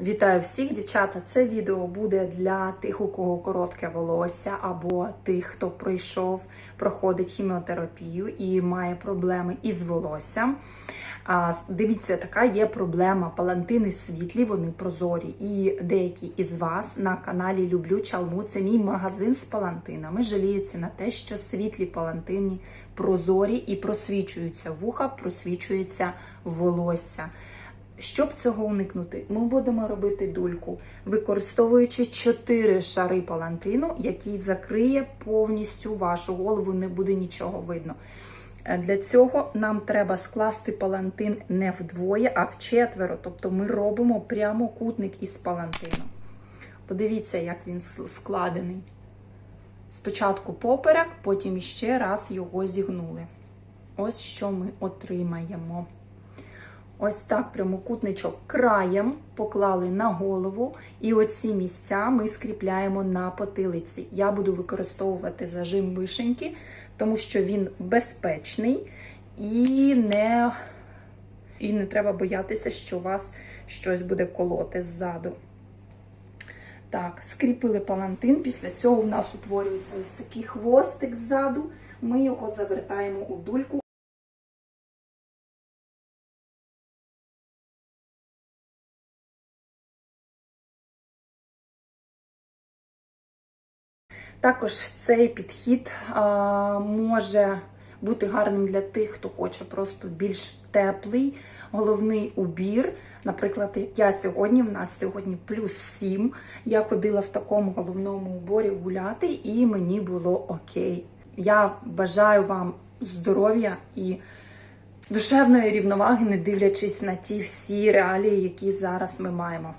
Вітаю всіх, дівчата! Це відео буде для тих, у кого коротке волосся, або тих, хто пройшов, проходить хіміотерапію і має проблеми із волоссям. А, Дивіться, така є проблема. Палантини світлі, вони прозорі. І деякі із вас на каналі Люблю Чалму. Це мій магазин з палантинами. Жаліються на те, що світлі палантини прозорі і просвічуються вуха, просвічується волосся. Щоб цього уникнути, ми будемо робити дульку, використовуючи 4 шари палантину, який закриє повністю вашу голову, не буде нічого видно. Е, Для цього нам треба скласти палантин не вдвоє, а вчетверо. Тобто ми робимо прямокутник із палантину. Подивіться, як він складений. Спочатку поперек, потім іще раз його зігнули. Ось що ми отримаємо. Ось так прямокутничок краєм поклали на голову, і оці місця ми скріпляємо на потилиці. Я буду використовувати зажим вишеньки, тому що він безпечний і не, і не треба боятися, що вас щось буде колоти ззаду. Так, скріпили палантин. Після цього в нас утворюється ось такий хвостик ззаду. Ми його завертаємо у дульку. Також цей підхід може бути гарним для тих, хто хоче просто більш теплий головний убір. Наприклад, як я сьогодні, в нас сьогодні плюс 7. Я ходила в такому головному уборі гуляти, і мені було окей. Я бажаю вам здоров'я і душевної рівноваги, не дивлячись на ті всі реалії, які зараз ми маємо.